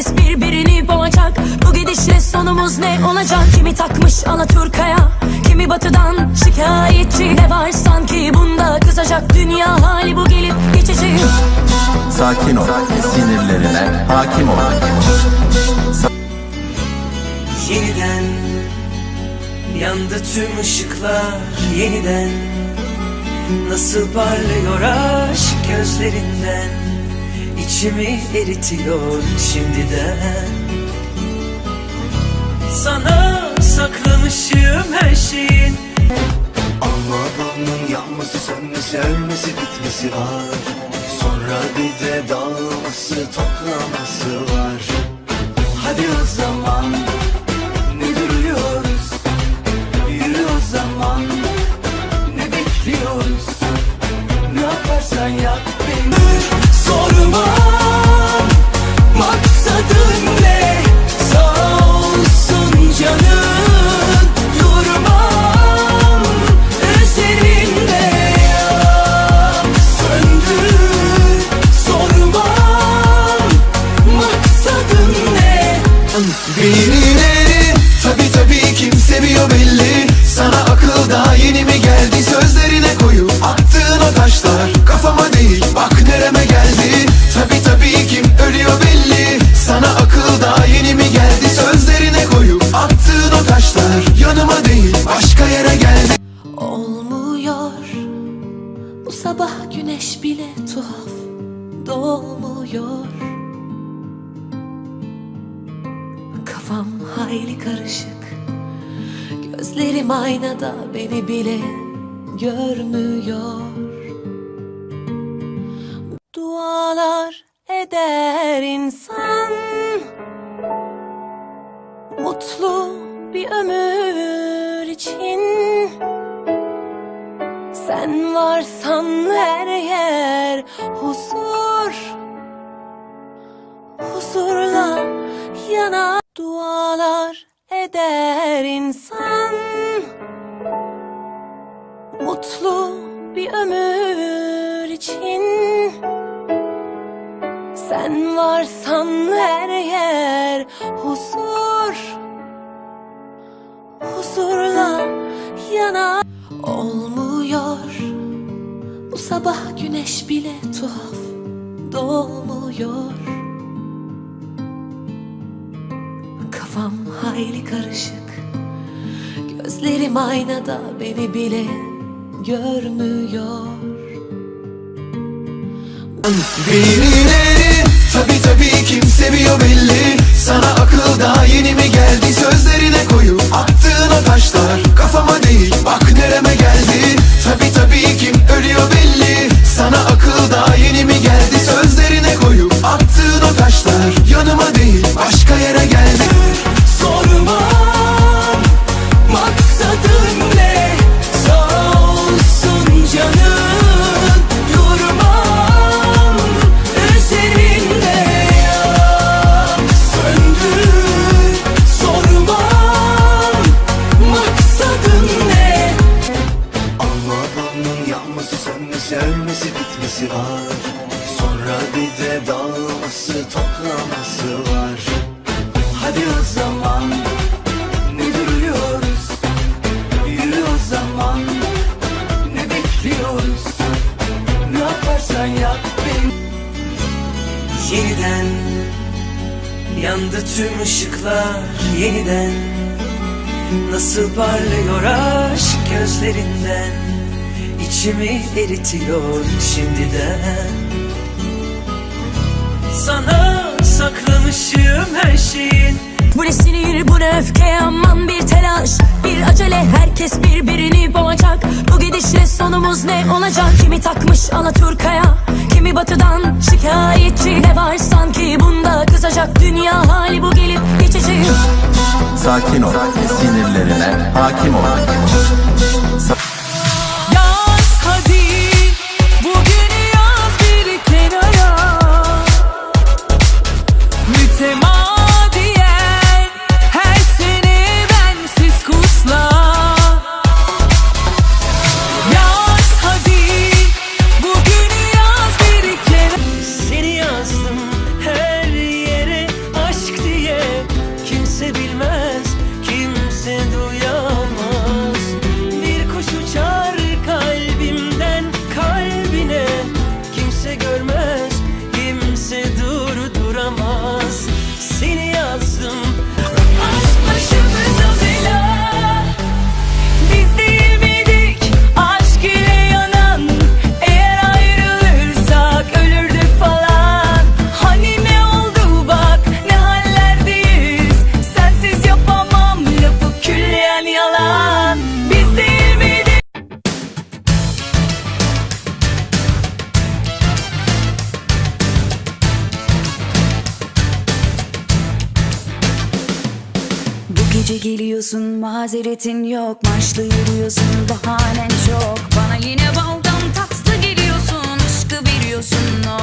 herkes birbirini boğacak. Bu gidişle sonumuz ne olacak? Kimi takmış Alaturka'ya? Kimi batıdan şikayetçi Ne var. Sanki bunda kızacak Dünya hali bu gelip geçici. Sakin ol sinirlerine hakim ol. Yeniden yandı tüm ışıklar Yeniden nasıl parlıyor aşk gözlerinden? İçimi eritiyor şimdiden. Sana saklamışım her şeyin bunun yanması sönmesi ölmesi bitmesi var. Sonra bir de dağılması toplaması var. Hadi o zaman Kafam hayli karışık. Gözlerim aynada beni bile görmüyor. Dualar eder insan. Mutlu bir ömür için. Sen varsan her yer huzur. Huzurla yana dualar eder insan. Mutlu bir ömür için. Sen varsan her yer huzur. Huzurla yana Olmuyor. Bu sabah güneş bile tuhaf doğmuyor Hayli karışık. Gözlerim aynada beni bile görmüyor. Birileri tabi tabi kim seviyor belli. Sana akıl daha yeni mi geldi? Sözlerine koyup attığın o taşlar Kafama değil bak nereme geldi Yeniden. Yandı tüm ışıklar yeniden. Nasıl parlıyor aşk gözlerinden? İçimi eritiyor şimdiden. Sana saklamışım her şeyin Bu ne sinir bu ne öfke? Aman bir telaş Bir acele. Herkes birbirini boğacak. Bu gidişle sonumuz ne olacak? Kimi takmış Alaturka'ya Kimi batıdan şikayetçi Ne var sanki bunda kızacak Dünya hali bu gelip geçecek Sakin ol, sinirlerine hakim ol. Yaz Gece geliyorsun mazeretin yok. Maçlı yürüyorsun bahanen çok. Bana yine baldan tatlı geliyorsun. Aşkı veriyorsun o